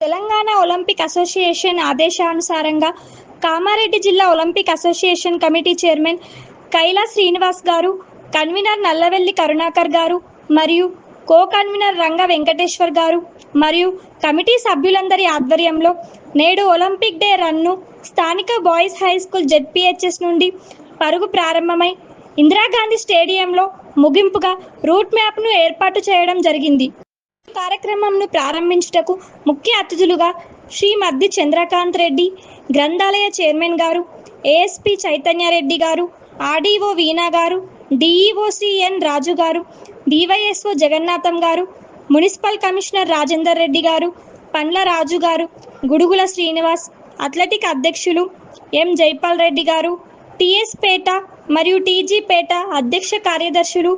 Telangana Olympic association ఆదేశానుసారంగా కామారెడ్డి జిల్లా Olympic Association committee chairman Kaila Srinivas గారు కన్వీనర్ నల్లవెల్లి కరుణాకర్ గారు మరియు కో కన్వీనర్ రంగ వెంకటేశ్వర్ గారు మరియు కమిటీ సభ్యులందరి ఆధ్వర్యంలో నేడు ఒలింపిక్ డే రన్ను స్థానిక బాయ్స్ హై స్కూల్ జెడ్పీహెచ్ఎస్ నుండి పరుగు ప్రారంభమై ఇందిరాగాంధీ స్టేడియంలో ముగింపుగా రూట్ మ్యాప్ను ఏర్పాటు చేయడం జరిగింది. కార్యక్రమంను ప్రారంభించుటకు ముఖ్య అతిథులుగా శ్రీ మద్ది చంద్రకాంత్ రెడ్డి గ్రంథాలయ చైర్మన్ గారు ఏఎస్పి చైతన్యారెడ్డి గారు ఆర్డీఓ వీణా గారు డిఈఓ శ్రీ ఎన్ రాజు గారు డివైఎస్ఓ జగన్నాథం గారు మున్సిపల్ కమిషనర్ రాజేందర్ రెడ్డి గారు పండ్ల రాజు గారు గుడుగుల శ్రీనివాస్ అథ్లెటిక్ అధ్యక్షులు ఎం జైపాల్ రెడ్డి గారు టిఎస్ పేట మరియు టీజీ పేట అధ్యక్ష కార్యదర్శులు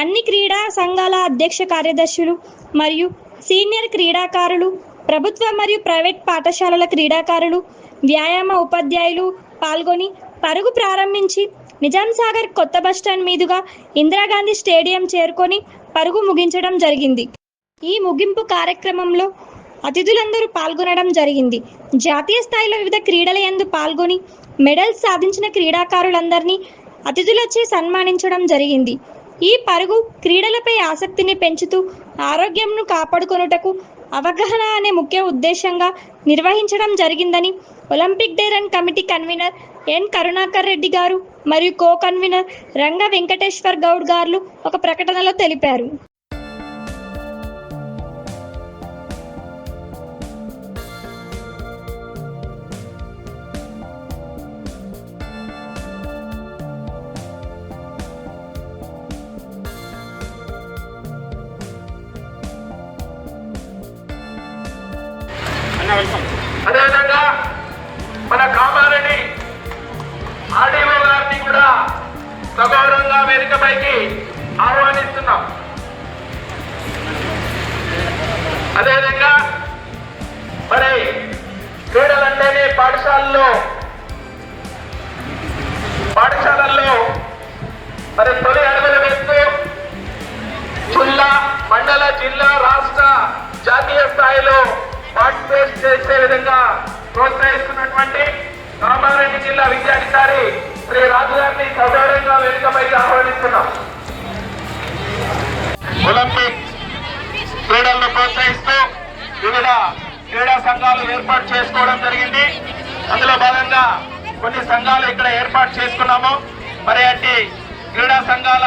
అన్ని క్రీడా సంఘాల అధ్యక్ష కార్యదర్శులు మరియు సీనియర్ క్రీడాకారులు ప్రభుత్వ మరియు ప్రైవేట్ పాఠశాలల క్రీడాకారులు వ్యాయామ ఉపాధ్యాయులు పాల్గొని పరుగు ప్రారంభించి నిజాం సాగర్ కొత్త బస్టాండ్ మీదుగా ఇందిరాగాంధీ స్టేడియం చేరుకొని పరుగు ముగించడం జరిగింది. ఈ ముగింపు కార్యక్రమంలో అతిథులందరూ పాల్గొనడం జరిగింది. జాతీయ స్థాయిలో వివిధ క్రీడల యందు పాల్గొని మెడల్స్ సాధించిన క్రీడాకారులందరినీ అతిథులచే సన్మానించడం జరిగింది. ఈ పరుగు క్రీడలపై ఆసక్తిని పెంచుతూ ఆరోగ్యంను కాపాడుకొనుటకు అవగాహన అనే ముఖ్య ఉద్దేశంగా నిర్వహించడం జరిగిందని Olympic day run committee convener N Karunakar Reddy గారు మరియు కో కన్వీనర్ రంగ వెంకటేశ్వర్ గౌడ్ గారు ఒక ప్రకటనలో తెలిపారు. అదేవిధంగా మన కామారెడ్డి ఆర్డీఓ గారిని కూడా సగౌరవంగా వేదికపైకి ఆహ్వానిస్తున్నాం. అదేవిధంగా మరి క్రీడలంటేనే పాఠశాలలో పాఠశాలల్లో మరి తొలి అడుగులు వేస్తూ జిల్లా మండల జిల్లా రాష్ట్ర జాతీయ స్థాయిలో పార్టిసిపేట్ చేసే విధంగా ప్రోత్సహిస్తున్నటువంటి కామారెడ్డి జిల్లా విద్యాధికారి శ్రీ రాజు గారిని సగౌరవంగా వేదికపైకి ఆహ్వానిస్తున్నాం. ఒలింపిక్ క్రీడలను ప్రోత్సహిస్తూ వివిధ క్రీడా సంఘాలు ఏర్పాటు చేసుకోవడం జరిగింది. అందులో భాగంగా కొన్ని సంఘాలు ఇక్కడ ఏర్పాటు చేసుకున్నాము. మరి అట్టి క్రీడా సంఘాల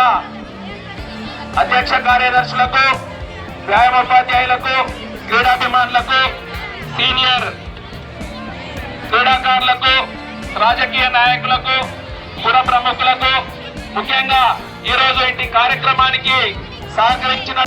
అధ్యక్ష కార్యదర్శులకు వ్యాయామోపాధ్యాయులకు క్రీడాభిమానులకు సీనియర్ క్రీడాకారులకు రాజకీయ నాయకులకు పుర ప్రముఖులకు ముఖ్యంగా ఈరోజు ఇంటి కార్యక్రమానికి సహకరించిన